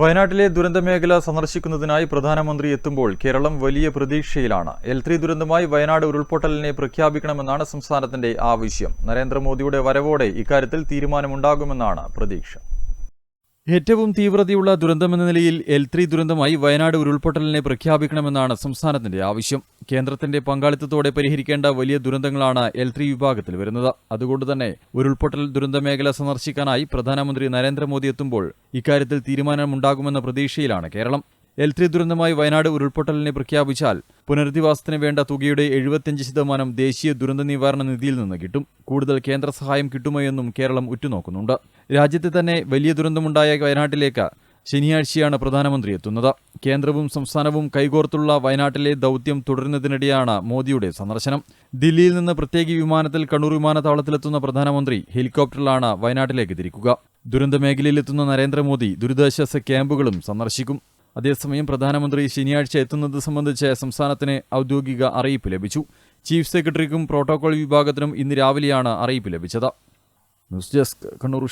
വയനാട്ടിലെ ദുരന്തമേഖല സന്ദർശിക്കുന്നതിനായി പ്രധാനമന്ത്രി എത്തുമ്പോൾ കേരളം വലിയ പ്രതീക്ഷയിലാണ്. എൽ ത്രീ ദുരന്തമായി വയനാട് ഉരുൾപൊട്ടലിനെ പ്രഖ്യാപിക്കണമെന്നാണ് സംസ്ഥാനത്തിന്റെ ആവശ്യം. നരേന്ദ്രമോദിയുടെ വരവോടെ ഇക്കാര്യത്തിൽ തീരുമാനമുണ്ടാകുമെന്നാണ് പ്രതീക്ഷ. ഏറ്റവും തീവ്രതയുള്ള ദുരന്തമെന്ന നിലയിൽ എൽ ത്രീ ദുരന്തമായി വയനാട് ഉരുൾപൊട്ടലിനെ പ്രഖ്യാപിക്കണമെന്നാണ് സംസ്ഥാനത്തിന്റെ ആവശ്യം. കേന്ദ്രത്തിന്റെ പങ്കാളിത്തത്തോടെ പരിഹരിക്കേണ്ട വലിയ ദുരന്തങ്ങളാണ് എൽ ത്രീ വിഭാഗത്തിൽ വരുന്നത്. അതുകൊണ്ട് തന്നെ ഉരുൾപൊട്ടൽ ദുരന്തമേഖല സന്ദർശിക്കാനായി പ്രധാനമന്ത്രി നരേന്ദ്രമോദി എത്തുമ്പോൾ ഇക്കാര്യത്തിൽ തീരുമാനമുണ്ടാകുമെന്ന പ്രതീക്ഷയിലാണ് കേരളം. എൽ ത്രീ ദുരന്തമായി വയനാട് ഉരുൾപൊട്ടലിനെ പ്രഖ്യാപിച്ചാൽ പുനരധിവാസത്തിന് വേണ്ട തുകയുടെ എഴുപത്തിയഞ്ച് ശതമാനം ദേശീയ ദുരന്ത നിവാരണ നിധിയിൽ നിന്ന് കിട്ടും. കൂടുതൽ കേന്ദ്ര സഹായം കിട്ടുമോ എന്നും കേരളം ഉറ്റുനോക്കുന്നുണ്ട്. രാജ്യത്തെ തന്നെ വലിയ ദുരന്തമുണ്ടായ വയനാട്ടിലേക്ക് ശനിയാഴ്ചയാണ് പ്രധാനമന്ത്രി എത്തുന്നത്. കേന്ദ്രവും സംസ്ഥാനവും കൈകോർത്തുള്ള വയനാട്ടിലെ ദൗത്യം തുടരുന്നതിനിടെയാണ് മോദിയുടെ സന്ദർശനം. ദില്ലിയിൽ നിന്ന് പ്രത്യേക വിമാനത്തിൽ കണ്ണൂർ വിമാനത്താവളത്തിലെത്തുന്ന പ്രധാനമന്ത്രി ഹെലികോപ്റ്ററിലാണ് വയനാട്ടിലേക്ക് തിരിക്കുക. ദുരന്തമേഖലയിലെത്തുന്ന നരേന്ദ്രമോദി ദുരിതാശ്വാസ ക്യാമ്പുകളും സന്ദർശിക്കും. അതേസമയം പ്രധാനമന്ത്രി ശനിയാഴ്ച എത്തുന്നത് സംബന്ധിച്ച് സംസ്ഥാനത്തിന് ഔദ്യോഗിക അറിയിപ്പ് ലഭിച്ചു. ചീഫ് സെക്രട്ടറിക്കും പ്രോട്ടോകോൾ വിഭാഗത്തിനും ഇന്ന് രാവിലെയാണ് അറിയിപ്പ് ലഭിച്ചത്. News desk Kannur